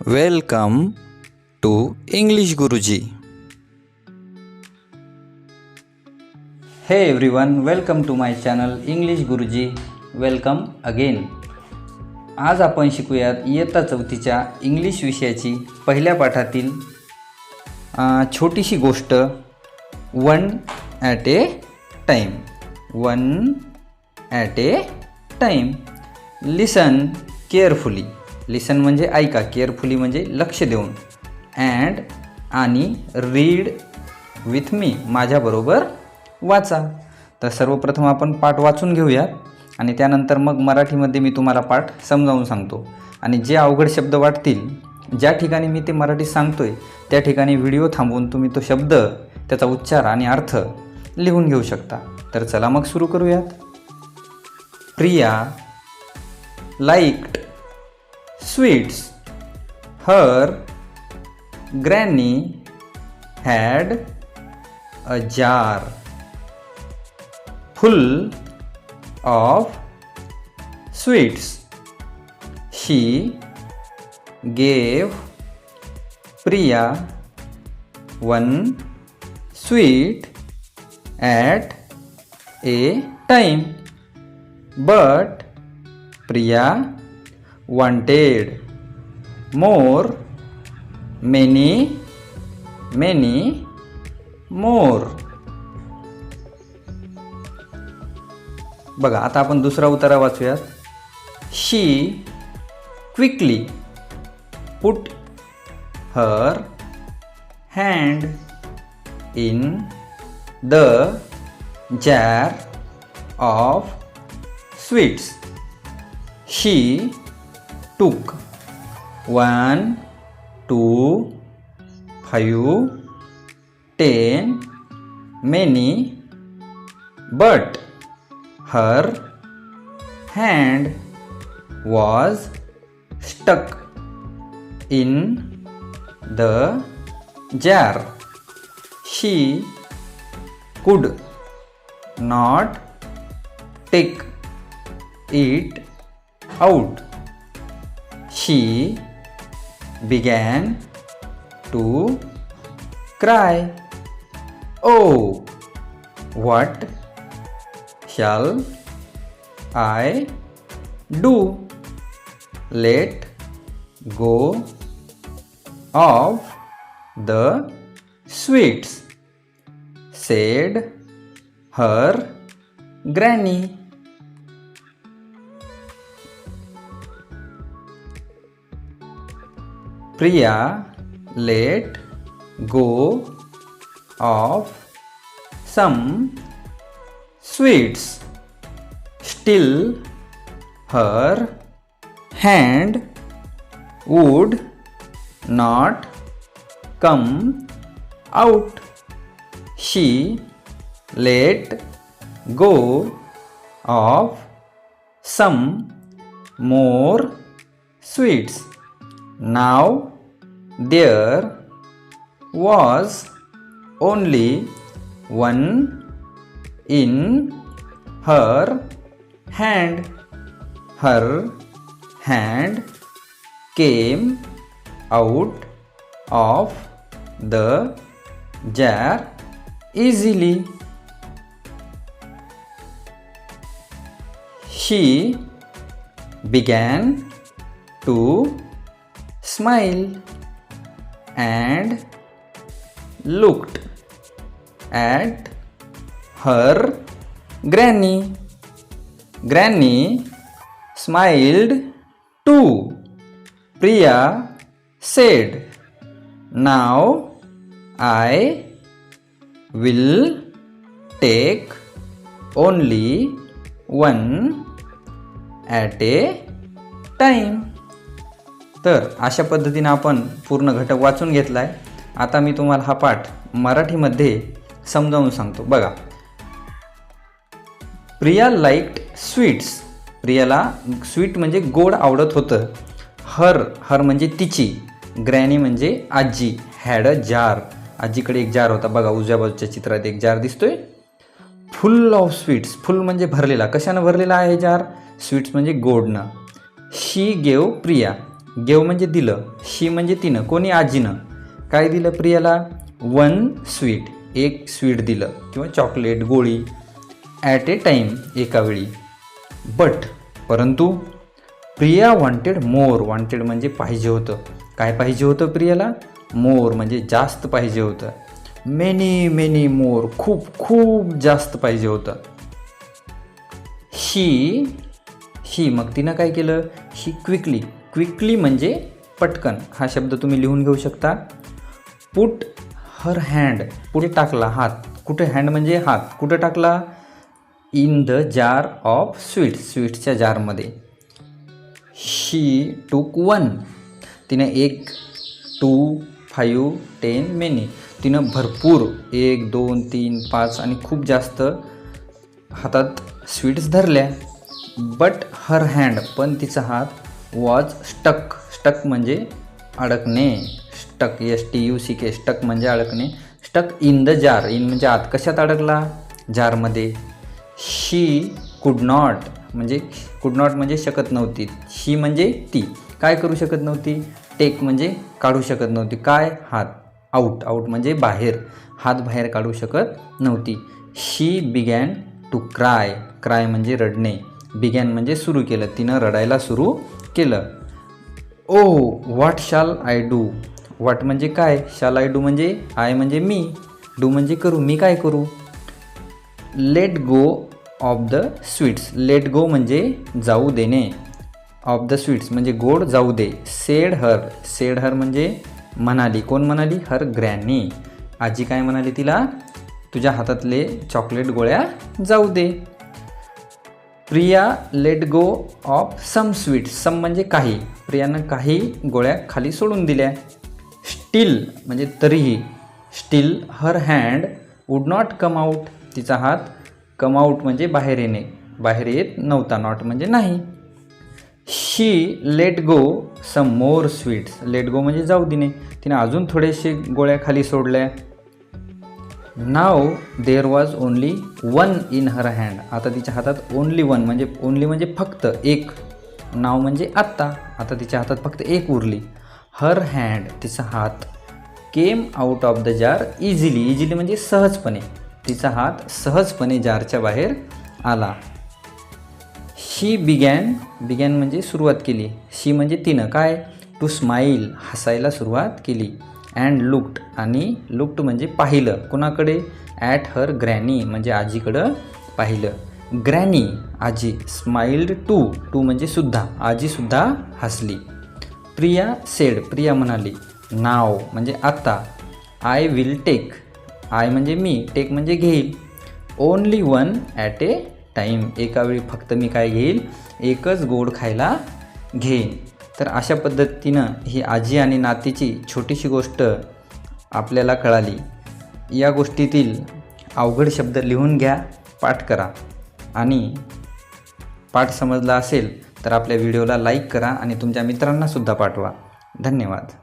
Welcome to English गुरुजी हे everyone welcome to my channel English गुरुजी वेलकम अगेन आज आपण शिकूयात इयत्ता चौथीच्या इंग्लिश विषयाची पहिल्या पाठातील छोटीशी गोष्ट one at a time one at a time listen carefully listen म्हणजे ऐका केअरफुली म्हणजे लक्ष देऊन. अँड आणि रीड विथ मी माझ्याबरोबर वाचा. तर सर्वप्रथम आपण पाठ वाचून घेऊयात. आणि त्यानंतर मग मराठीमध्ये मी तुम्हाला पाठ समजावून सांगतो. आणि जे अवघड शब्द वाटतील ज्या ठिकाणी मी ते मराठीत आहे त्या ठिकाणी व्हिडिओ थांबवून तुम्ही तो शब्द त्याचा उच्चार आणि अर्थ लिहून घेऊ शकता. तर चला मग सुरू करूयात. Priya liked sweets. Her granny had a jar full of sweets. She gave Priya one sweet at a time. But Priya wanted. More, many, many more. बघा आता आपण दुसरा उतारा वाचूयात. She quickly put her hand in the jar of sweets she took one, two, five, ten, many, but her hand was stuck in the jar. She could not take it out. She began to cry. Oh, what shall I do? Let go of the sweets, said her granny. Priya let go of some sweets. Still, her hand would not come out. She let go of some more sweets. Now there was only one in her hand. Her hand came out of the jar easily. She began to smile and looked at her granny. Granny smiled too. Priya said, Now I will take only one at a time. तर अशा पद्धतीनं आपण पूर्ण घटक वाचून घेतला आहे आता मी तुम्हाला हा पाठ मराठीमध्ये समजावून सांगतो. बघा. प्रिया लाईक्ड स्वीट्स प्रियाला स्वीट म्हणजे गोड आवडत होतं. हर हर म्हणजे तिची. ग्रॅनी म्हणजे आजी. हॅड अ जार आजीकडे एक जार होता. बघा उजव्या बाजूच्या चित्रात एक जार दिसतोय. फुल ऑफ स्वीट्स फुल म्हणजे भरलेला. कशानं भरलेला आहे जार स्वीट्स म्हणजे गोडनं. She gave Priya. गेव म्हणजे दिलं शी म्हणजे तिनं कोणी आजीनं? काय दिलं प्रियाला? वन स्वीट एक स्वीट दिलं किंवा चॉकलेट गोळी ॲट ए टाईम एका वेळी. बट परंतु प्रिया वॉन्टेड मोर वॉन्टेड म्हणजे पाहिजे होतं. काय पाहिजे होतं प्रियाला? मोर म्हणजे जास्त पाहिजे होतं. मेनी मेनी मोर खूप खूप जास्त पाहिजे होतं. शी शी मग तिनं काय केलं? शी क्विकली क्विकली म्हणजे पटकन हा शब्द तुम्ही लिहून घेऊ शकता. पुट हर हँड पुढे टाकला हात. कुठे हँड म्हणजे हात. कुठं टाकला? In the jar of sweet स्वीट्सच्या जारमध्ये शी टूक वन तिनं एक टू फाईव्ह टेन मेनी तिनं भरपूर एक दोन तीन पाच आणि खूप जास्त हातात स्वीट्स धरल्या. बट हर हँड पण तिचा हात वॉज स्टक स्टक म्हणजे अडकणे. Stuck S T U C K stuck म्हणजे अडकणे. Stuck in the jar in म्हणजे आत कशात अडकला? जारमध्ये शी कुड नॉट म्हणजे कुड नॉट म्हणजे शकत नव्हती. शी म्हणजे ती. काय करू शकत नव्हती? टेक म्हणजे काढू शकत नव्हती. काय? हात. आऊट आऊट म्हणजे बाहेर. हात बाहेर काढू शकत नव्हती. She began to cry cry म्हणजे रडणे. बिगॅन म्हणजे सुरू केलं. तिनं रडायला सुरू केलं. ओ what shall I do what म्हणजे काय? शाल आय डू म्हणजे आय म्हणजे मी. डू म्हणजे करू. मी काय करू? Let go of the sweets let go म्हणजे जाऊ देणे. ऑफ द स्वीट्स म्हणजे गोड जाऊ दे. सेड हर सेड हर म्हणजे म्हणाली कोण म्हणाली हर ग्रॅनी आजी काय म्हणाली तिला? तुझ्या हातातले चॉकलेट गोळ्या जाऊ दे. Priya let go of some sweets some म्हणजे काही. प्रियानं काही गोळ्या खाली सोडून दिल्या. स्टील म्हणजे तरीही. Still her hand would not come out तिचा हात कम आऊट म्हणजे बाहेर येणे. बाहेर येत नव्हता. नॉट म्हणजे नाही. She let go some more sweets let go म्हणजे जाऊ दिने तिने अजून थोडेसे गोळ्या खाली सोडल्या. Now there was only one in her hand आता तिच्या हातात ओनली वन म्हणजे ओनली म्हणजे फक्त एक. नाव म्हणजे आत्ता. आता तिच्या हातात फक्त एक उरली. हर हँड तिचा हात came out of the jar easily easily म्हणजे सहजपणे. तिचा हात सहजपणे जारच्या बाहेर आला. शी बिगॅन बिगॅन म्हणजे सुरुवात केली. शी म्हणजे तिनं. काय? टू स्माईल हसायला सुरुवात केली. अँड लुक्ड आणि लुक्ड म्हणजे पाहिलं. कुणाकडे? ॲट हर ग्रॅनी म्हणजे आजीकडं पाहिलं. ग्रॅनी आजी स्माइल्ड टू टू म्हणजे सुद्धा. आजीसुद्धा हसली. प्रिया सेड प्रिया म्हणाली नाव म्हणजे आत्ता आय विल टेक आय म्हणजे मी टेक म्हणजे घेईल. Only one at a time एकावेळी फक्त मी काय घेईल? एकच गोड खायला घेईन. तर अशा पद्धतीनं ही आजी आणि नातीची छोटीशी गोष्ट आपल्याला कळाली. या गोष्टीतील अवघड शब्द लिहून घ्या पाठ करा. आणि पाठ समजला असेल तर आपल्या व्हिडिओला लाईक करा आणि तुमच्या मित्रांनासुद्धा पाठवा. धन्यवाद.